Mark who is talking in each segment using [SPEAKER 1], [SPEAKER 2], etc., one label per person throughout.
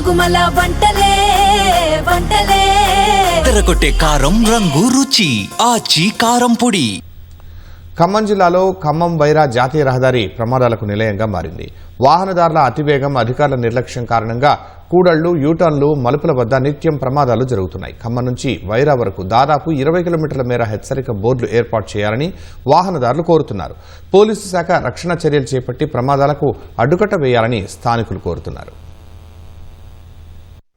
[SPEAKER 1] గుమగుమల వంటలే వంటలే.
[SPEAKER 2] తెరకొట్టే కారం రంగు రుచి ఆచి కారం పొడి.
[SPEAKER 3] ఖమ్మం జిల్లాలో ఖమ్మం వైరా జాతీయ రహదారి ప్రమాదాలకు నిలయంగా మారింది. వాహనదారుల అతివేగం అధికారుల నిర్లక్ష్యం కారణంగా కూడళ్ళు యూటర్న్లు మలుపుల వద్ద నిత్యం ప్రమాదాలు జరుగుతున్నాయి. ఖమ్మం నుంచి వైరా వరకు దాదాపు ఇరవై కిలోమీటర్ల మేర హెచ్చరిక బోర్డులు ఏర్పాటు చేయాలని వాహనదారులు కోరుతున్నారు. పోలీసు శాఖ రక్షణ చర్యలు చేపట్టి ప్రమాదాలకు అడ్డుకట్ట వేయాలని స్థానికులు కోరుతున్నారు.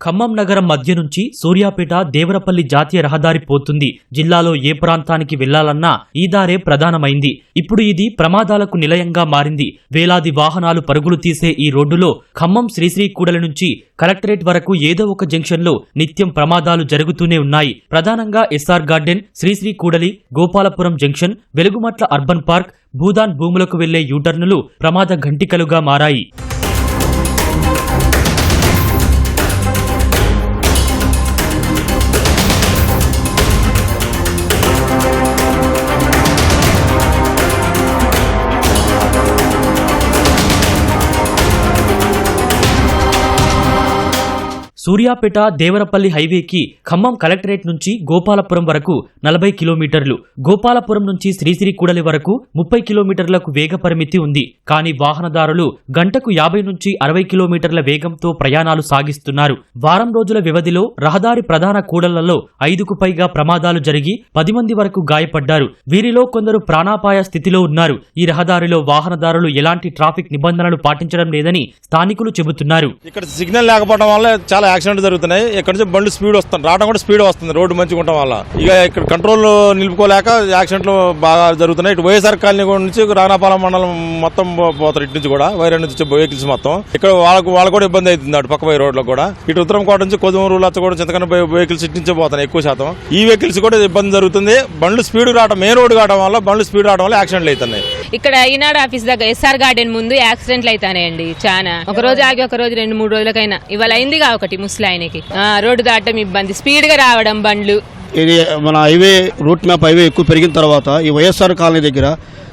[SPEAKER 4] ఖమ్మం నగరం మధ్య నుంచి సూర్యాపేట దేవరపల్లి జాతీయ రహదారి పోతుంది. జిల్లాలో ఏ ప్రాంతానికి వెళ్ళాలన్నా ఈ దారే ప్రధానమైంది. ఇప్పుడు ఇది ప్రమాదాలకు నిలయంగా మారింది. వేలాది వాహనాలు పరుగులు తీసే ఈ రోడ్డులో ఖమ్మం శ్రీశ్రీ కూడలి నుంచి కలెక్టరేట్ వరకు ఏదో ఒక జంక్షన్లో నిత్యం ప్రమాదాలు జరుగుతూనే ఉన్నాయి. ప్రధానంగా ఎస్ఆర్ గార్డెన్ శ్రీశ్రీ కూడలి Gopalapuram junction Velugumatla urban park Bhoodan భూములకు వెళ్ళే యూటర్నులు ప్రమాద ఘంటికలుగా మారాయి. సూర్యాపేట దేవరపల్లి హైవేకి ఖమ్మం కలెక్టరేట్ నుంచి గోపాలపురం వరకు నలభై కిలోమీటర్లు గోపాలపురం నుంచి శ్రీశ్రీకూడలి వరకు ముప్పై కిలోమీటర్లకు వేగ పరిమితి ఉంది. కానీ వాహనదారులు గంటకు యాభై నుంచి అరవై కిలోమీటర్ల వేగంతో ప్రయాణాలు సాగిస్తున్నారు. వారం రోజుల వ్యవధిలో రహదారి ప్రధాన కూడళ్ళలో ఐదుకు పైగా ప్రమాదాలు జరిగి పది మంది వరకు గాయపడ్డారు. వీరిలో కొందరు ప్రాణాపాయ స్థితిలో ఉన్నారు. ఈ రహదారిలో వాహనదారులు ఎలాంటి ట్రాఫిక్ నిబంధనలు పాటించడం లేదని స్థానికులు చెబుతున్నారు.
[SPEAKER 5] ఇక్కడ సిగ్నల్ లేకపోవడం వల్ల చాలా యాక్సిడెంట్ జరుగుతున్నాయి. ఇక్కడ నుంచి బండ్లు స్పీడ్ వస్తుంది రావడం కూడా స్పీడ్ వస్తుంది. రోడ్డు మంచిగా ఉండటం వల్ల. ఇక ఇక్కడ కంట్రోల్ నిలుపుకోలేక యాక్సిడెంట్లు బాగా జరుగుతున్నాయి. ఇటు వైఎస్ఆర్ కాలనీ నుంచి రాణాపాలెం మండలం మొత్తం పో- పోతారు ఇటు నుంచి కూడా. వైరా నుంచి వచ్చే వెహికల్స్ మొత్తం. ఇక్కడ వాళ్ళకు వాళ్ళు కూడా ఇబ్బంది అవుతుంది అటు పక్క పోయి రోడ్లో కూడా. ఇటు ఉత్తరం కోట నుంచి కొదుమూరు లచ్చగూడ చింతకన్న వెహికల్స్ ఇటు నుంచే పోతున్నాయి ఎక్కువ శాతం. ఈ వెహికల్స్ కూడా ఇబ్బంది జరుగుతుంది. బండ్లు స్పీడ్ రావడం మెయిన్ రోడ్ కావడం వల్ల బండ్లు స్పీడ్ రావడం వల్ల యాక్సిడెంట్లు అవుతున్నాయి.
[SPEAKER 6] ఇక్కడ ఈనాడు ఆఫీస్ దగ్గర ఎస్ఆర్ గార్డెన్ ముందు యాక్సిడెంట్లు అవుతాయండి చాలా ఒక రోజు ఆగి ఒక రోజు రెండు మూడు రోజులకైనా. ఇవాళ అయిందిగా ఒకటి. ముసలాయనకి. రోడ్డు దాటం ఇబ్బంది. స్పీడ్గా రావడం బండ్లు.
[SPEAKER 7] ఇది మన హైవే రూట్ మ్యాప్ హైవే ఎక్కువ పెరిగిన తర్వాత ఈ వైఎస్ఆర్ కాలనీ దగ్గర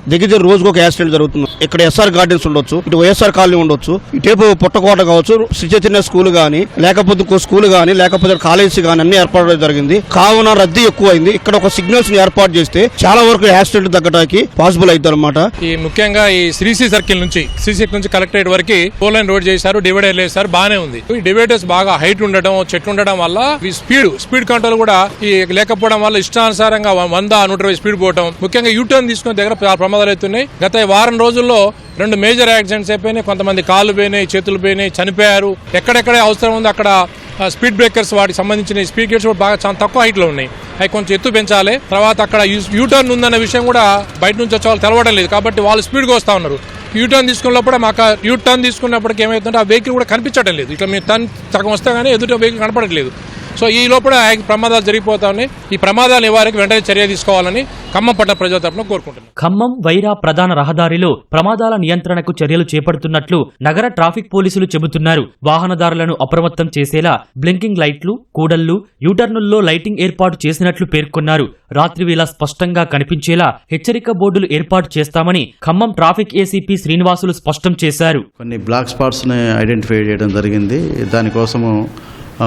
[SPEAKER 7] దగ్గర దగ్గర రోజుకు ఒక యాక్సిడెంట్ జరుగుతుంది. ఇక్కడ ఎస్ఆర్ గార్డెన్స్ ఉండొచ్చు ఇటు వైఎస్ఆర్ కాలనీ ఉండొచ్చు ఇటేపు పుట్టకోట కావచ్చు శ్రీచైతన్య స్కూల్ గానీ లేకపోతే ఇంకో స్కూల్ గానీ లేకపోతే కాలేజ్ గానీ అన్ని ఏర్పాటు జరిగింది. కావున రద్దీ ఎక్కువైంది. ఇక్కడ ఒక సిగ్నల్స్ని ఏర్పాటు చేస్తే చాలా వరకు యాక్సిడెంట్ తగ్గడానికి పాసిబుల్ అవుతుంది అనమాట
[SPEAKER 8] ఈ ముఖ్యంగా ఈ శ్రీసీ సర్కిల్ నుంచి శ్రీసీ నుంచి కలెక్టరేట్ వరకు ఫోర్ లైన్ రోడ్ చేశారు డివైడర్ వేశారు బాగానే ఉంది. ఈ డివైడర్స్ బాగా హైట్ ఉండడం చెట్లు ఉండడం వల్ల ఈ స్పీడ్ స్పీడ్ కంట్రోల్ కూడా ఈ లేకపోవడం వల్ల ఇష్టానుసారంగా వంద నూట ఇరవై స్పీడ్ పోవడం ముఖ్యంగా యూటర్న్ తీసుకునే దగ్గర చాలా గత వారం రోజుల్లో రెండు మేజర్ యాక్సిడెంట్స్ అయిపోయినాయి. కొంతమంది కాళ్ళు పోయినాయి చేతులు పోయినాయి చనిపోయారు. ఎక్కడెక్కడ అవసరం ఉంది అక్కడ స్పీడ్ బ్రేకర్స్ వాటికి సంబంధించిన స్పీడ్ బ్రేకర్స్ కూడా బాగా చాలా తక్కువ హైట్లో ఉన్నాయి. అవి కొంచెం ఎత్తు పెంచాలి. తర్వాత అక్కడ యూ- యూటర్న్ ఉందన్న విషయం కూడా బయట నుంచి వచ్చే వాళ్ళు తెలవడం లేదు. కాబట్టి వాళ్ళు స్పీడ్గా వస్తూ ఉన్నారు. యూటర్న్ తీసుకున్నప్పుడు మాకు యూటర్న్ తీసుకున్నప్పటికి ఏమవుతుందంటే ఆ వెహికల్ కూడా కనిపించడం లేదు. ఇట్లా మీరు టర్న్ సగం వస్తే కానీ ఎదుట వెహికల్ కనపడట్లేదు. సో ఈ లోపల ప్రమాదాలు జరిగిపోతా ఉన్నాయి. ఈ ప్రమాదాల నివారణకు వెంటనే చర్య తీసుకోవాలని ఖమ్మం పట్టణ ప్రజల తరపున కోరుకుంటున్నాను
[SPEAKER 4] ఖమ్మం వైరా ప్రధాన రహదారిలో ప్రమాదాల నియంత్రణకు చర్యలు చేపడుతున్నట్లు నగర ట్రాఫిక్ పోలీసులు చెబుతున్నారు. వాహనదారులను అప్రమత్తం చేసేలా బ్లింకింగ్ లైట్లు కూడళ్ళు యూటర్నుల్లో లైటింగ్ ఏర్పాటు చేసినట్లు పేర్కొన్నారు. రాత్రి వేళ స్పష్టంగా కనిపించేలా హెచ్చరిక బోర్డులు ఏర్పాటు చేస్తామని ఖమ్మం ట్రాఫిక్ ఏసీపీ శ్రీనివాసులు స్పష్టం చేశారు.
[SPEAKER 9] కొన్ని బ్లాక్ స్పాట్స్ని ఐడెంటిఫై చేయడం జరిగింది. దానికోసము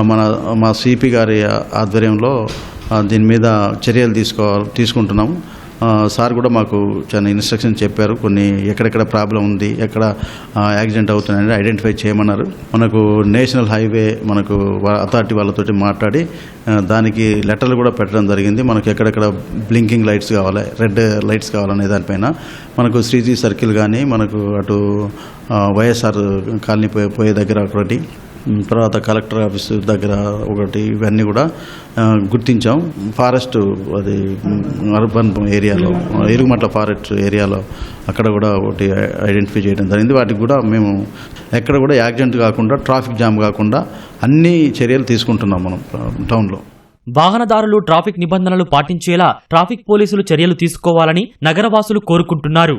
[SPEAKER 9] మన మా సిపి గారి ఆధ్వర్యంలో దీని మీద చర్యలు తీసుకోవాలి తీసుకుంటున్నాము సార్ కూడా మాకు చాలా ఇన్స్ట్రక్షన్ చెప్పారు. కొన్ని ఎక్కడెక్కడ ప్రాబ్లం ఉంది ఎక్కడ యాక్సిడెంట్ అవుతున్నాయని ఐడెంటిఫై చేయమన్నారు. మనకు నేషనల్ హైవే మనకు అథారిటీ వాళ్ళతోటి మాట్లాడి దానికి లెటర్లు కూడా పెట్టడం జరిగింది. మనకు ఎక్కడెక్కడ బ్లింకింగ్ లైట్స్ కావాలి రెడ్ లైట్స్ కావాలనే దానిపైన. మనకు శ్రీజీ సర్కిల్ కానీ మనకు అటు వైఎస్ఆర్ కాలనీ పోయే పోయే దగ్గర ఒకటి. తర్వాత కలెక్టర్ ఆఫీస్ దగ్గర ఒకటి ఇవన్నీ కూడా గుర్తించాం. ఫారెస్ట్ అది అర్బన్ ఏరియాలో ఎరుగుమట్ల ఫారెస్ట్ ఏరియాలో అక్కడ కూడా ఒకటి ఐడెంటిఫై చేయడం జరిగింది. వాటికి కూడా మేము ఎక్కడ కూడా యాక్సిడెంట్ కాకుండా ట్రాఫిక్ జామ్ కాకుండా అన్ని చర్యలు తీసుకుంటున్నాం మనం టౌన్లో.
[SPEAKER 4] వాహనదారులు ట్రాఫిక్ నిబంధనలు పాటించేలా ట్రాఫిక్ పోలీసులు చర్యలు తీసుకోవాలని నగరవాసులు కోరుకుంటున్నారు.